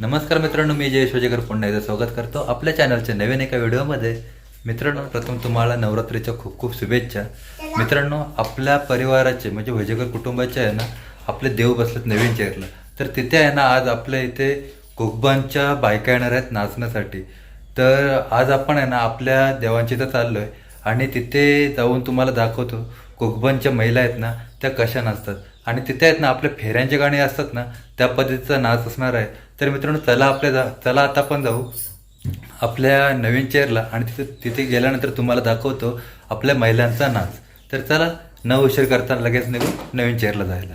नमस्कार मित्रांनो मी जयेश शिवजेकर पुन्हा एकदा स्वागत करतो आपल्या चॅनलच्या नवीन एका व्हिडिओमध्ये. मित्रांनो प्रथम तुम्हाला नवरात्रीच्या खूप खूप शुभेच्छा. मित्रांनो आपल्या परिवाराचे म्हणजे वैजकर कुटुंबाचे आहे ना आपले देव बसलेत नवीन चेअरला. तर तिथे आहे ना आज आपल्या इथे कोकबांच्या बायका येणार आहेत नाचण्यासाठी. तर आज आपण आहे ना आपल्या देवांची इथं चाललो आहे आणि तिथे जाऊन तुम्हाला दाखवतो कोकबांच्या महिला आहेत ना त्या कशा नाचतात. आणि तिथे आहेत ना आपल्या फेऱ्यांचे गाणी असतात ना त्या पद्धतीचा नाच असणार आहे. तर मित्रांनो चला आपल्या जा चला आता आपण जाऊ. आपल्या नवीन चेअरला आणि तिथे तिथे गेल्यानंतर तुम्हाला दाखवतो आपल्या महिलांचा नाच. तर चला न उशीर करताना लगेच निघू नवीन चेअरला जायला.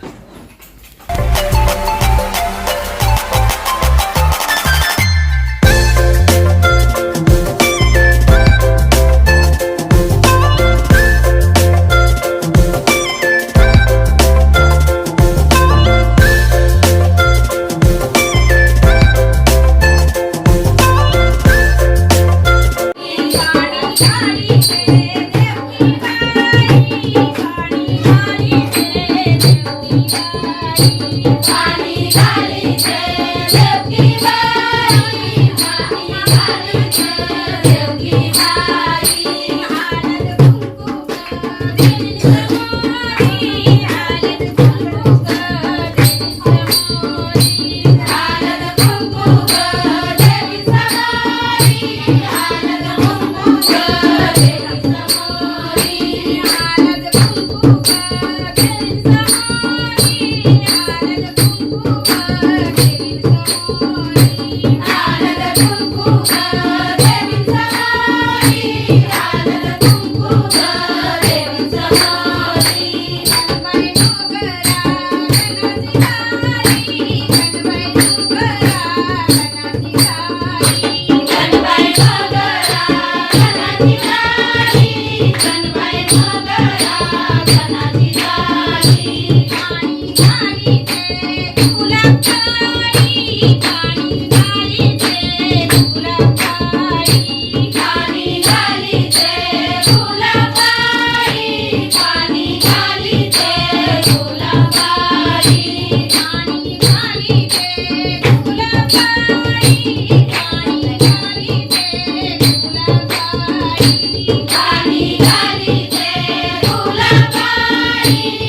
Thank you.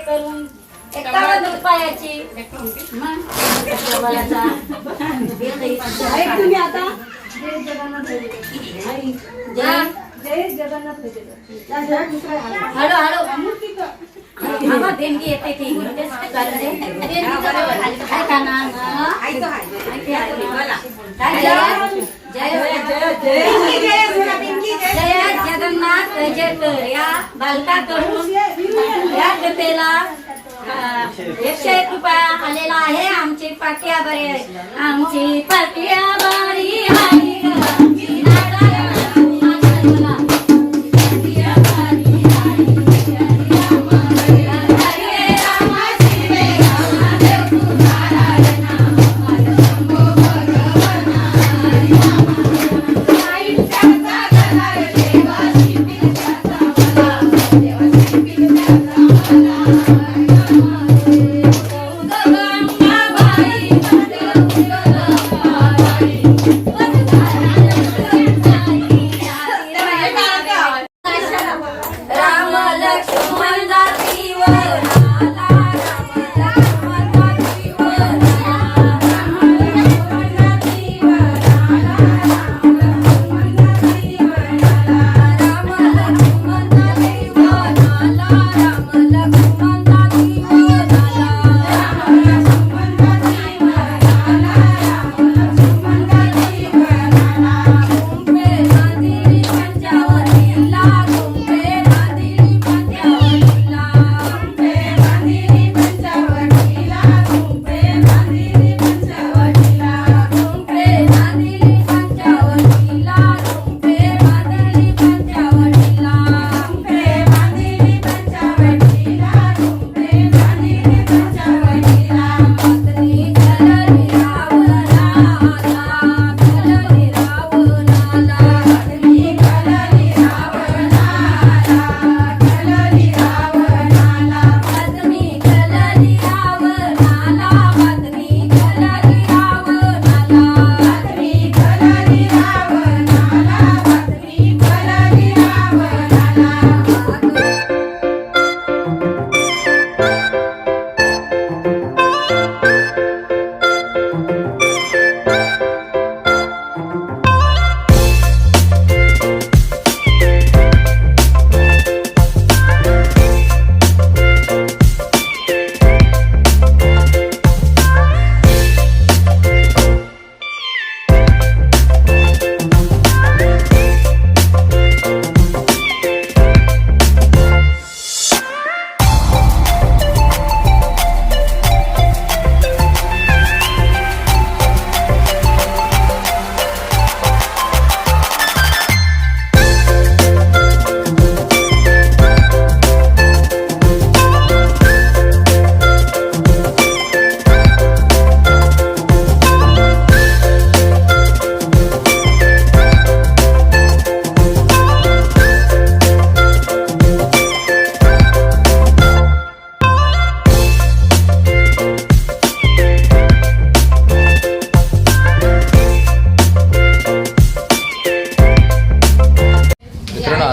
वगैरे करून पायाची. तुम्ही आता? जय येते ती. काय खाणार जय. जय जय जय जगन्नाथ या बालकाकडून या जतेला एकशे एक रुपया आलेला आहे आमची पाट्या बरी आमची पाट्या बरी आहे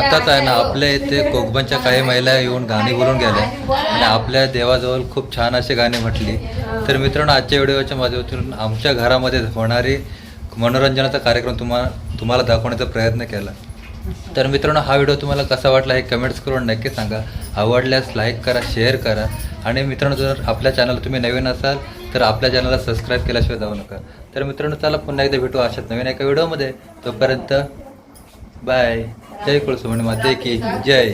आताच आहे ना आपल्या इथे कोकबांच्या काही महिला येऊन गाणी बोलून गेल्या. आणि आपल्या देवाजवळ खूप छान अशी गाणी म्हटली. तर मित्रांनो आजच्या व्हिडिओच्या माध्यमातून आमच्या घरामध्ये होणारी मनोरंजनाचा कार्यक्रम तुम्हाला तुम्हाला दाखवण्याचा प्रयत्न केला. तर मित्रांनो हा व्हिडिओ तुम्हाला कसा वाटला हे कमेंट्स करून नक्की सांगा. आवडल्यास लाईक करा शेअर करा. आणि मित्रांनो जर आपल्या चॅनल तुम्ही नवीन असाल तर आपल्या चॅनलला सबस्क्राईब केल्याशिवाय जाऊ नका. तर मित्रांनो चला पुन्हा एकदा भेटू अशाच नवीन एका व्हिडिओमध्ये. तोपर्यंत बाय ಜೈ ಕುಳಿಸು ಮಧ್ಯಕ್ಕೆ ಜೈ.